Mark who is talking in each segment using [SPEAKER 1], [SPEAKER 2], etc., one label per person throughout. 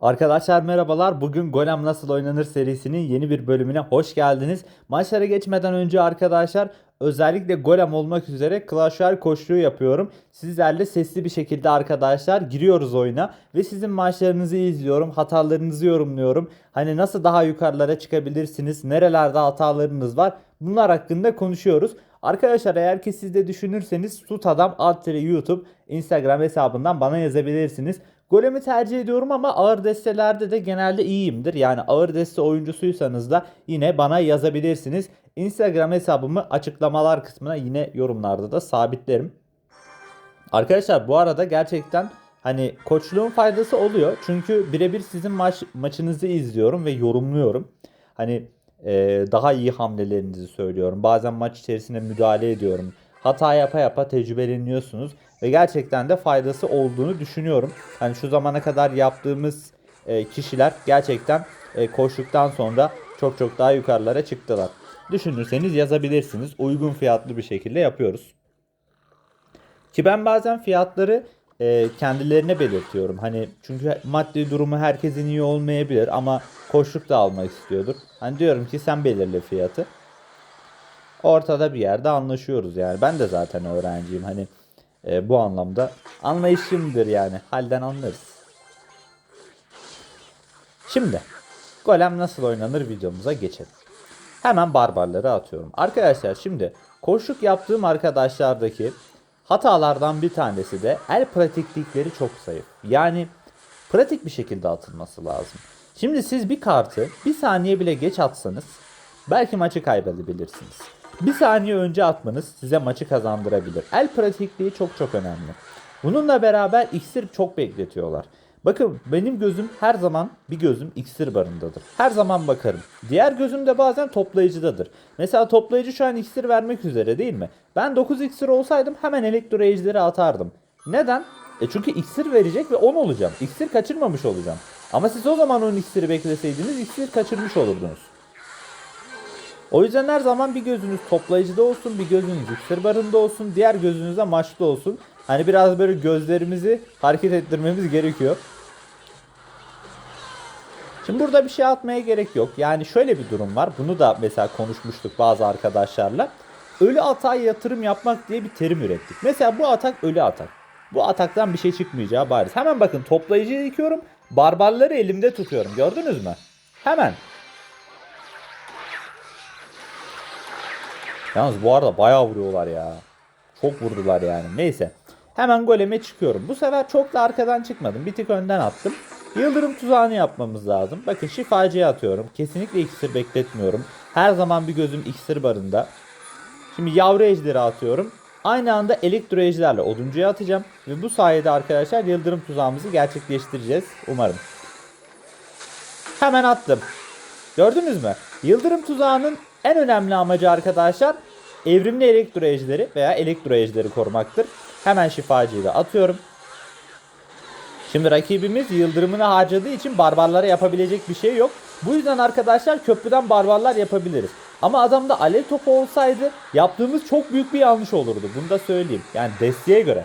[SPEAKER 1] Arkadaşlar merhabalar. Bugün Golem Nasıl Oynanır serisinin yeni bir bölümüne hoş geldiniz. Maçlara geçmeden önce arkadaşlar özellikle Golem olmak üzere Clash Royale koşuyu yapıyorum. Sizlerle sesli bir şekilde arkadaşlar giriyoruz oyuna ve sizin maçlarınızı izliyorum, hatalarınızı yorumluyorum. Hani nasıl daha yukarılara çıkabilirsiniz, nerelerde hatalarınız var bunlar hakkında konuşuyoruz. Arkadaşlar eğer ki siz de düşünürseniz Sutadam Adtire YouTube Instagram hesabından bana yazabilirsiniz. Golemi tercih ediyorum ama ağır destelerde de genelde iyiyimdir. Yani ağır deste oyuncusuysanız da yine bana yazabilirsiniz. Instagram hesabımı açıklamalar kısmına yine yorumlarda da sabitlerim. Arkadaşlar bu arada gerçekten hani koçluğun faydası oluyor. Çünkü birebir sizin maç maçınızı izliyorum ve yorumluyorum. Hani e, daha iyi hamlelerinizi söylüyorum. Bazen maç içerisinde müdahale ediyorum. Hata yapa yapa tecrübeleniyorsunuz ve gerçekten de faydası olduğunu düşünüyorum. Hani şu zamana kadar yaptığımız e, kişiler gerçekten e, koştuktan sonra çok çok daha yukarılara çıktılar. Düşünürseniz yazabilirsiniz. Uygun fiyatlı bir şekilde yapıyoruz. Ki ben bazen fiyatları e, kendilerine belirtiyorum. Hani çünkü maddi durumu herkesin iyi olmayabilir ama koşluk da almak istiyordur. Hani diyorum ki sen belirle fiyatı. Ortada bir yerde anlaşıyoruz yani. Ben de zaten öğrenciyim. Hani e, bu anlamda anlayışımdır yani. Halden anlarız. Şimdi golem nasıl oynanır videomuza geçelim. Hemen barbarları atıyorum. Arkadaşlar şimdi koşuk yaptığım arkadaşlardaki hatalardan bir tanesi de el pratiklikleri çok zayıf. Yani pratik bir şekilde atılması lazım. Şimdi siz bir kartı bir saniye bile geç atsanız belki maçı kaybedebilirsiniz. Bir saniye önce atmanız size maçı kazandırabilir. El pratikliği çok çok önemli. Bununla beraber iksir çok bekletiyorlar. Bakın benim gözüm her zaman bir gözüm iksir barındadır. Her zaman bakarım. Diğer gözüm de bazen toplayıcıdadır. Mesela toplayıcı şu an iksir vermek üzere değil mi? Ben 9 iksir olsaydım hemen elektro ejderi atardım. Neden? E çünkü iksir verecek ve 10 olacağım. İksir kaçırmamış olacağım. Ama siz o zaman 10 iksiri bekleseydiniz iksir kaçırmış olurdunuz. O yüzden her zaman bir gözünüz toplayıcıda olsun, bir gözünüz iksir barında olsun, diğer gözünüz de maçta olsun. Hani biraz böyle gözlerimizi hareket ettirmemiz gerekiyor. Şimdi burada bir şey atmaya gerek yok. Yani şöyle bir durum var. Bunu da mesela konuşmuştuk bazı arkadaşlarla. Ölü atağa yatırım yapmak diye bir terim ürettik. Mesela bu atak ölü atak. Bu ataktan bir şey çıkmayacağı bariz. Hemen bakın toplayıcıyı dikiyorum. Barbarları elimde tutuyorum. Gördünüz mü? Hemen. Yalnız bu arada bayağı vuruyorlar ya. Çok vurdular yani. Neyse. Hemen goleme çıkıyorum. Bu sefer çok da arkadan çıkmadım. Bir tık önden attım. Yıldırım tuzağını yapmamız lazım. Bakın şifacıya atıyorum. Kesinlikle iksir bekletmiyorum. Her zaman bir gözüm iksir barında. Şimdi yavru ejderi atıyorum. Aynı anda elektro ejderle oduncuya atacağım. Ve bu sayede arkadaşlar yıldırım tuzağımızı gerçekleştireceğiz. Umarım. Hemen attım. Gördünüz mü? Yıldırım tuzağının en önemli amacı arkadaşlar evrimli elektro ejderi veya elektro ejderi korumaktır. Hemen şifacıyı da atıyorum. Şimdi rakibimiz yıldırımını harcadığı için barbarlara yapabilecek bir şey yok. Bu yüzden arkadaşlar köprüden barbarlar yapabiliriz. Ama adamda alev topu olsaydı yaptığımız çok büyük bir yanlış olurdu. Bunu da söyleyeyim. Yani desteğe göre.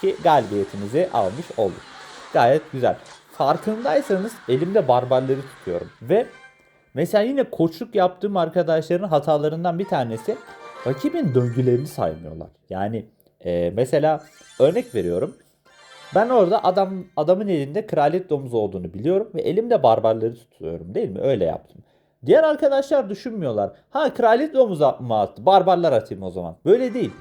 [SPEAKER 1] Ki galibiyetimizi almış olduk. Gayet güzel. Farkındaysanız elimde barbarları tutuyorum. Ve mesela yine koçluk yaptığım arkadaşların hatalarından bir tanesi rakibin döngülerini saymıyorlar. Yani e, mesela örnek veriyorum. Ben orada adam adamın elinde kraliyet domuzu olduğunu biliyorum ve elimde barbarları tutuyorum değil mi? Öyle yaptım. Diğer arkadaşlar düşünmüyorlar. Ha kraliyet domuzu mı attı? Barbarlar atayım o zaman. Böyle değil.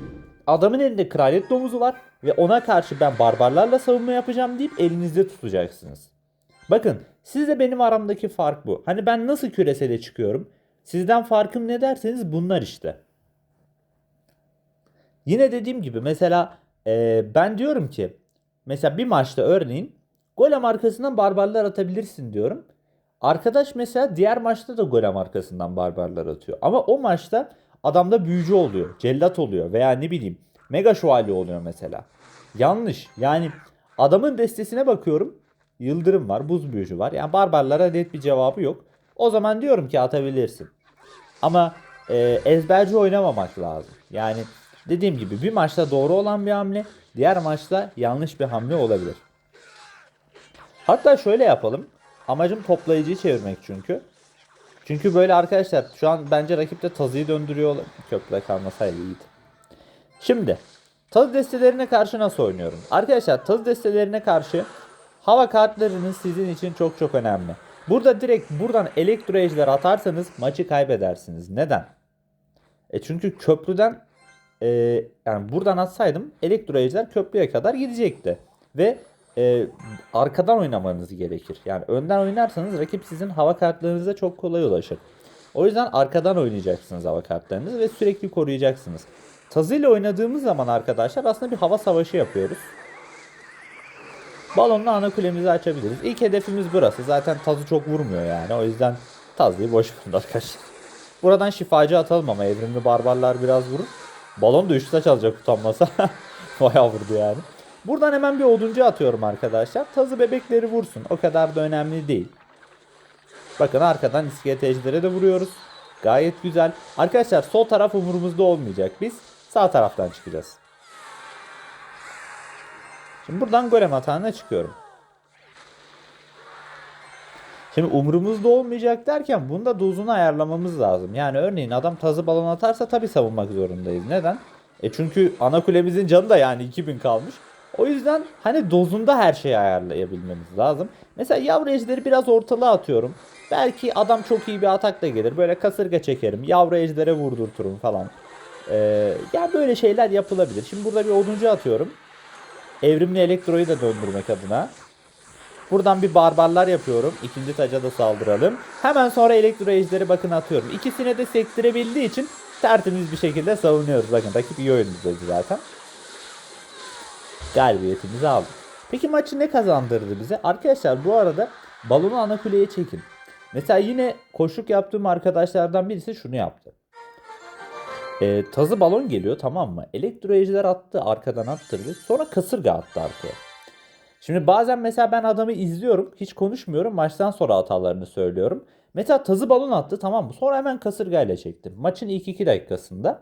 [SPEAKER 1] Adamın elinde kraliyet domuzu var ve ona karşı ben barbarlarla savunma yapacağım deyip elinizde tutacaksınız. Bakın sizle benim aramdaki fark bu. Hani ben nasıl küresele çıkıyorum? Sizden farkım ne derseniz bunlar işte. Yine dediğim gibi mesela e, ben diyorum ki mesela bir maçta örneğin golem arkasından barbarlar atabilirsin diyorum. Arkadaş mesela diğer maçta da golem arkasından barbarlar atıyor. Ama o maçta adamda büyücü oluyor, cellat oluyor veya ne bileyim mega şövalye oluyor mesela. Yanlış. Yani adamın destesine bakıyorum. Yıldırım var, buz büyücü var. Yani barbarlara net bir cevabı yok. O zaman diyorum ki atabilirsin. Ama e, ezberci oynamamak lazım. Yani dediğim gibi bir maçta doğru olan bir hamle, diğer maçta yanlış bir hamle olabilir. Hatta şöyle yapalım. Amacım toplayıcıyı çevirmek çünkü. Çünkü böyle arkadaşlar şu an bence rakip de tazıyı döndürüyor. Köprüde kalmasaydı iyiydi. Şimdi tazı destelerine karşı nasıl oynuyorum? Arkadaşlar tazı destelerine karşı hava kartlarınız sizin için çok çok önemli. Burada direkt buradan elektro atarsanız maçı kaybedersiniz. Neden? E çünkü köprüden e, yani buradan atsaydım elektro ejder köprüye kadar gidecekti. Ve e, arkadan oynamanız gerekir. Yani önden oynarsanız rakip sizin hava kartlarınıza çok kolay ulaşır. O yüzden arkadan oynayacaksınız hava kartlarınızı ve sürekli koruyacaksınız. Tazı ile oynadığımız zaman arkadaşlar aslında bir hava savaşı yapıyoruz. Balonla ana kulemizi açabiliriz. İlk hedefimiz burası. Zaten tazı çok vurmuyor yani. O yüzden tazıyı boş verin arkadaşlar. Buradan şifacı atalım ama evrimli barbarlar biraz vurur. Balon da 3 taş alacak utanmasa. Bayağı vurdu yani. Buradan hemen bir oduncu atıyorum arkadaşlar. Tazı bebekleri vursun. O kadar da önemli değil. Bakın arkadan iskelet ejderi de vuruyoruz. Gayet güzel. Arkadaşlar sol taraf umurumuzda olmayacak. Biz sağ taraftan çıkacağız. Şimdi buradan golem atağına çıkıyorum. Şimdi umurumuzda olmayacak derken bunda dozunu ayarlamamız lazım. Yani örneğin adam tazı balon atarsa tabii savunmak zorundayız. Neden? E çünkü ana kulemizin canı da yani 2000 kalmış. O yüzden hani dozunda her şeyi ayarlayabilmemiz lazım. Mesela yavru ejderi biraz ortalığa atıyorum. Belki adam çok iyi bir atakla gelir. Böyle kasırga çekerim. Yavru ejdere vurdurturum falan. Ee, ya böyle şeyler yapılabilir. Şimdi burada bir oduncu atıyorum. Evrimli elektroyu da döndürmek adına. Buradan bir barbarlar yapıyorum. İkinci taca da saldıralım. Hemen sonra elektro ejderi bakın atıyorum. İkisine de sektirebildiği için tertemiz bir şekilde savunuyoruz. Bakın rakip iyi oyuncuydu zaten. Galibiyetimizi aldık. Peki maçı ne kazandırdı bize? Arkadaşlar bu arada balonu ana kuleye çekin. Mesela yine koşuk yaptığım arkadaşlardan birisi şunu yaptı. Ee, tazı balon geliyor tamam mı? Elektro attı arkadan attırdı. Sonra kasırga attı arkaya. Şimdi bazen mesela ben adamı izliyorum. Hiç konuşmuyorum. Maçtan sonra hatalarını söylüyorum. Mesela tazı balon attı tamam mı? Sonra hemen kasırgayla çektim. Maçın ilk 2 dakikasında.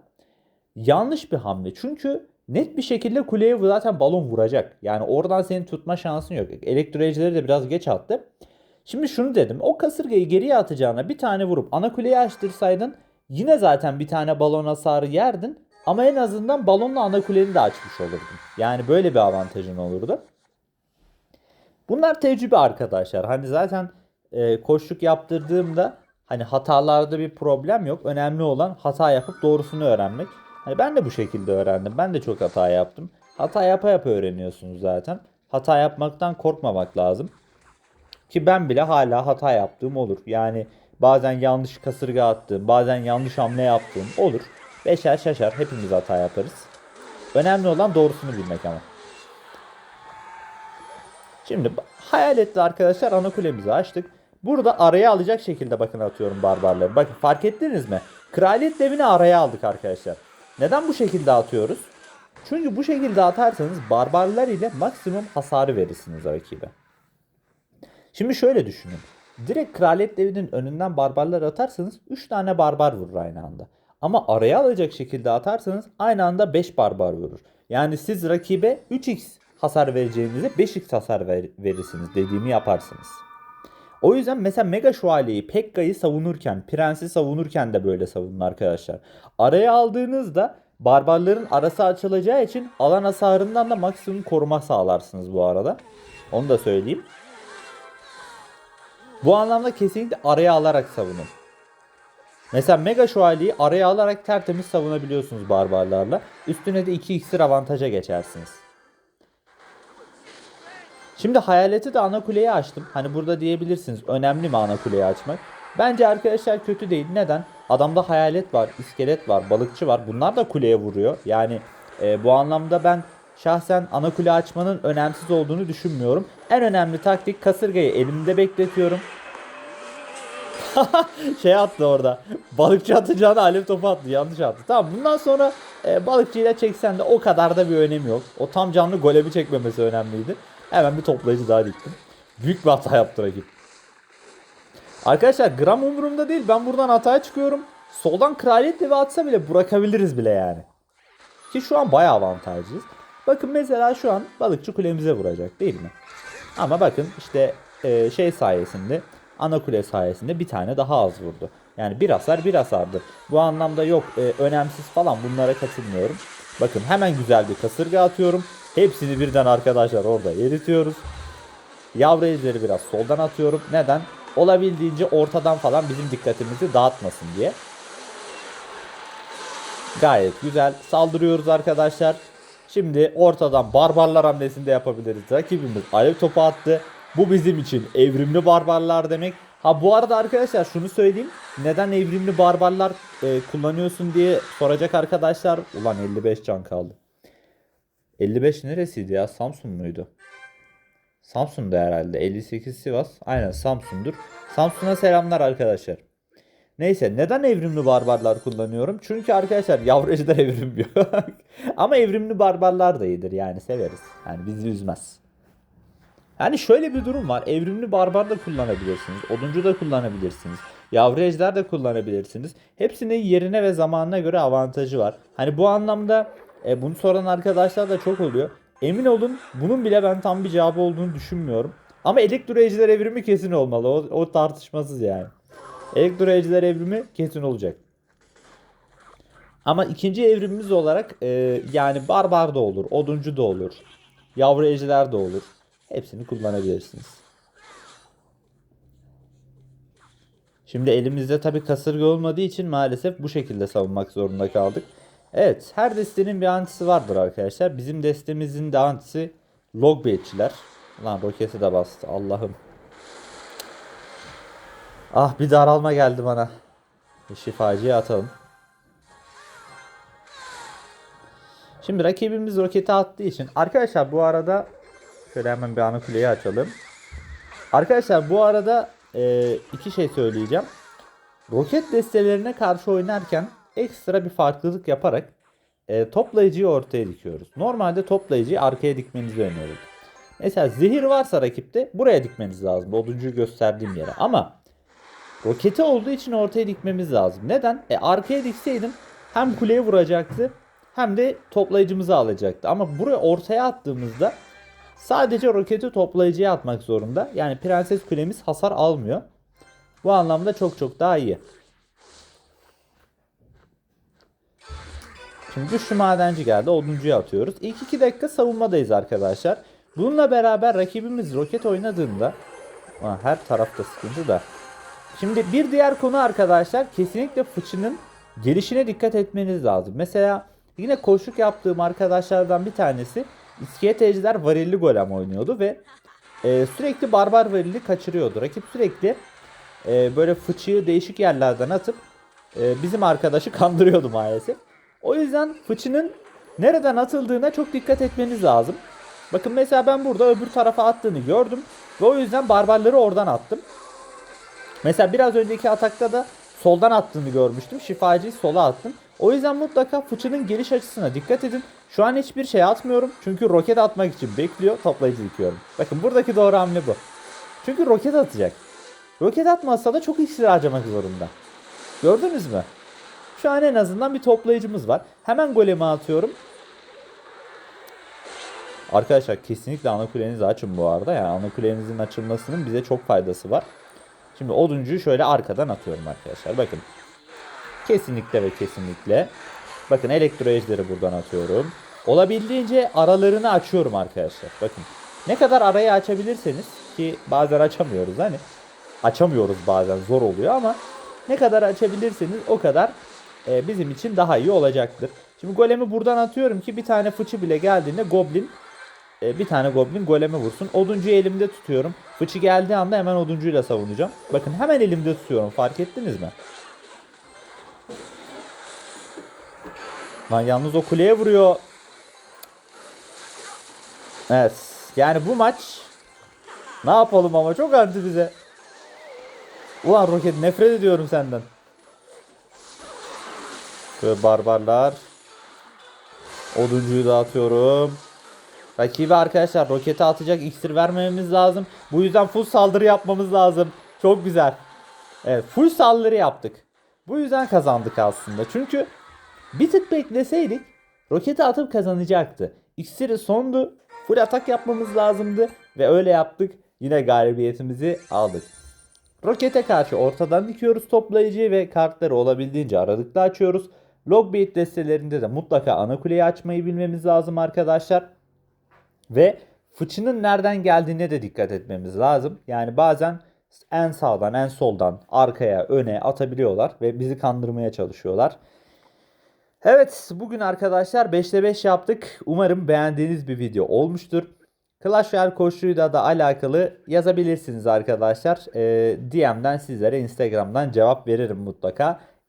[SPEAKER 1] Yanlış bir hamle. Çünkü net bir şekilde kuleye zaten balon vuracak. Yani oradan senin tutma şansın yok. Elektro ejderleri de biraz geç attı. Şimdi şunu dedim. O kasırgayı geriye atacağına bir tane vurup ana kuleyi açtırsaydın yine zaten bir tane balon hasarı yerdin. Ama en azından balonla ana kuleni de açmış olurdun. Yani böyle bir avantajın olurdu. Bunlar tecrübe arkadaşlar. Hani zaten e, koşluk yaptırdığımda hani hatalarda bir problem yok. Önemli olan hata yapıp doğrusunu öğrenmek. Hani ben de bu şekilde öğrendim. Ben de çok hata yaptım. Hata yapa yapa öğreniyorsunuz zaten. Hata yapmaktan korkmamak lazım. Ki ben bile hala hata yaptığım olur. Yani bazen yanlış kasırga attığım, bazen yanlış hamle yaptığım olur. Beşer şaşar hepimiz hata yaparız. Önemli olan doğrusunu bilmek ama. Şimdi hayaletli arkadaşlar ana kulemizi açtık. Burada araya alacak şekilde bakın atıyorum barbarları. Bakın fark ettiniz mi? Kraliyet devini araya aldık arkadaşlar. Neden bu şekilde atıyoruz? Çünkü bu şekilde atarsanız barbarlar ile maksimum hasarı verirsiniz rakibe. Şimdi şöyle düşünün. Direkt kraliyet devinin önünden barbarlar atarsanız 3 tane barbar vurur aynı anda. Ama araya alacak şekilde atarsanız aynı anda 5 barbar vurur. Yani siz rakibe 3x hasar vereceğinize 5x hasar ver- verirsiniz dediğimi yaparsınız. O yüzden mesela Mega Şövalye'yi, Pekka'yı savunurken, Prens'i savunurken de böyle savunun arkadaşlar. Araya aldığınızda barbarların arası açılacağı için alan hasarından da maksimum koruma sağlarsınız bu arada. Onu da söyleyeyim. Bu anlamda kesinlikle araya alarak savunun. Mesela Mega Şövalye'yi araya alarak tertemiz savunabiliyorsunuz barbarlarla. Üstüne de 2 iksir avantaja geçersiniz. Şimdi hayaleti de ana kuleyi açtım. Hani burada diyebilirsiniz önemli mi ana kuleyi açmak? Bence arkadaşlar kötü değil. Neden? Adamda hayalet var, iskelet var, balıkçı var. Bunlar da kuleye vuruyor. Yani e, bu anlamda ben şahsen ana kule açmanın önemsiz olduğunu düşünmüyorum. En önemli taktik kasırgayı elimde bekletiyorum. şey attı orada. Balıkçı atacağına alev topu attı. Yanlış attı. Tamam bundan sonra e, balıkçıyla çeksen de o kadar da bir önemi yok. O tam canlı golemi çekmemesi önemliydi. Hemen bir toplayıcı daha diktim. Büyük bir hata yaptı rakip. Arkadaşlar gram umurumda değil. Ben buradan hataya çıkıyorum. Soldan kraliyet devi atsa bile bırakabiliriz bile yani. Ki şu an bayağı avantajlıyız. Bakın mesela şu an balıkçı kulemize vuracak değil mi? Ama bakın işte e, şey sayesinde ana kule sayesinde bir tane daha az vurdu. Yani bir hasar bir hasardı. Bu anlamda yok e, önemsiz falan bunlara katılmıyorum. Bakın hemen güzel bir kasırga atıyorum. Hepsini birden arkadaşlar orada eritiyoruz. Yavru ejderi biraz soldan atıyorum. Neden? Olabildiğince ortadan falan bizim dikkatimizi dağıtmasın diye. Gayet güzel. Saldırıyoruz arkadaşlar. Şimdi ortadan barbarlar hamlesinde yapabiliriz. Rakibimiz alev topu attı. Bu bizim için evrimli barbarlar demek. Ha bu arada arkadaşlar şunu söyleyeyim. Neden evrimli barbarlar e, kullanıyorsun diye soracak arkadaşlar. Ulan 55 can kaldı. 55 neresiydi ya? Samsun muydu? Samsun'da herhalde. 58 Sivas. Aynen Samsun'dur. Samsun'a selamlar arkadaşlar. Neyse neden evrimli barbarlar kullanıyorum? Çünkü arkadaşlar yavru ejder evrim yok. Ama evrimli barbarlar da iyidir yani severiz. Yani bizi üzmez. Yani şöyle bir durum var. Evrimli barbar da kullanabilirsiniz. Oduncu da kullanabilirsiniz. Yavru ejder de kullanabilirsiniz. Hepsinin yerine ve zamanına göre avantajı var. Hani bu anlamda e, bunu soran arkadaşlar da çok oluyor. Emin olun bunun bile ben tam bir cevabı olduğunu düşünmüyorum. Ama elektro ejder evrimi kesin olmalı. O, o tartışmasız yani. Elektro ejder evrimi kesin olacak. Ama ikinci evrimimiz olarak e, yani barbar da olur, oduncu da olur, yavru ejder de olur. Hepsini kullanabilirsiniz. Şimdi elimizde tabi kasırga olmadığı için maalesef bu şekilde savunmak zorunda kaldık. Evet her destenin bir antisi vardır arkadaşlar. Bizim destemizin de antisi logbaitçiler. Lan roketi de bastı Allah'ım. Ah bir daralma geldi bana. Şifacıya atalım. Şimdi rakibimiz roketi attığı için arkadaşlar bu arada şöyle hemen bir ana kuleyi açalım. Arkadaşlar bu arada e, iki şey söyleyeceğim. Roket destelerine karşı oynarken ekstra bir farklılık yaparak e, toplayıcıyı ortaya dikiyoruz. Normalde toplayıcıyı arkaya dikmenizi öneririm. Mesela zehir varsa rakipte buraya dikmeniz lazım. Oduncuyu gösterdiğim yere. Ama roketi olduğu için ortaya dikmemiz lazım. Neden? E arkaya dikseydim hem kuleye vuracaktı hem de toplayıcımızı alacaktı. Ama buraya ortaya attığımızda sadece roketi toplayıcıya atmak zorunda. Yani prenses kulemiz hasar almıyor. Bu anlamda çok çok daha iyi. Şimdi güçlü madenci geldi. Oduncuya atıyoruz. İlk 2 dakika savunmadayız arkadaşlar. Bununla beraber rakibimiz roket oynadığında her tarafta sıkıntı da. Şimdi bir diğer konu arkadaşlar kesinlikle fıçının gelişine dikkat etmeniz lazım. Mesela yine koşuk yaptığım arkadaşlardan bir tanesi İskelet Ejder varilli golem oynuyordu ve e, sürekli barbar varilli kaçırıyordu. Rakip sürekli e, böyle fıçıyı değişik yerlerden atıp e, bizim arkadaşı kandırıyordu maalesef. O yüzden fıçının nereden atıldığına çok dikkat etmeniz lazım. Bakın mesela ben burada öbür tarafa attığını gördüm ve o yüzden barbarları oradan attım. Mesela biraz önceki atakta da soldan attığını görmüştüm. Şifacıyı sola attım. O yüzden mutlaka fıçının geliş açısına dikkat edin. Şu an hiçbir şey atmıyorum. Çünkü roket atmak için bekliyor. Toplayıcı dikiyorum. Bakın buradaki doğru hamle bu. Çünkü roket atacak. Roket atmazsa da çok iksir harcamak zorunda. Gördünüz mü? An en azından bir toplayıcımız var. Hemen golemi atıyorum. Arkadaşlar kesinlikle ana kulenizi açın bu arada. Yani ana kulenizin açılmasının bize çok faydası var. Şimdi oduncuyu şöyle arkadan atıyorum arkadaşlar. Bakın. Kesinlikle ve kesinlikle. Bakın elektro ejderi buradan atıyorum. Olabildiğince aralarını açıyorum arkadaşlar. Bakın. Ne kadar arayı açabilirseniz ki bazen açamıyoruz hani. Açamıyoruz bazen zor oluyor ama ne kadar açabilirseniz o kadar e, bizim için daha iyi olacaktır. Şimdi golemi buradan atıyorum ki bir tane fıçı bile geldiğinde goblin e, bir tane goblin goleme vursun. Oduncuyu elimde tutuyorum. Fıçı geldiği anda hemen oduncuyla savunacağım. Bakın hemen elimde tutuyorum. Fark ettiniz mi? Lan yalnız o kuleye vuruyor. Evet. Yani bu maç ne yapalım ama çok anti bize. Ulan roket nefret ediyorum senden. Böyle barbarlar. Oduncuyu dağıtıyorum. Rakibi arkadaşlar roketi atacak iksir vermememiz lazım. Bu yüzden full saldırı yapmamız lazım. Çok güzel. Evet full saldırı yaptık. Bu yüzden kazandık aslında. Çünkü bir tık bekleseydik roketi atıp kazanacaktı. İksiri sondu. Full atak yapmamız lazımdı. Ve öyle yaptık. Yine galibiyetimizi aldık. Rokete karşı ortadan dikiyoruz toplayıcıyı ve kartları olabildiğince aralıklı açıyoruz. Logbeat destelerinde de mutlaka ana kuleyi açmayı bilmemiz lazım arkadaşlar. Ve fıçının nereden geldiğine de dikkat etmemiz lazım. Yani bazen en sağdan en soldan arkaya öne atabiliyorlar ve bizi kandırmaya çalışıyorlar. Evet bugün arkadaşlar 5'te 5 yaptık. Umarım beğendiğiniz bir video olmuştur. Clash Royale koşuyla da alakalı yazabilirsiniz arkadaşlar. Ee, DM'den sizlere Instagram'dan cevap veririm mutlaka.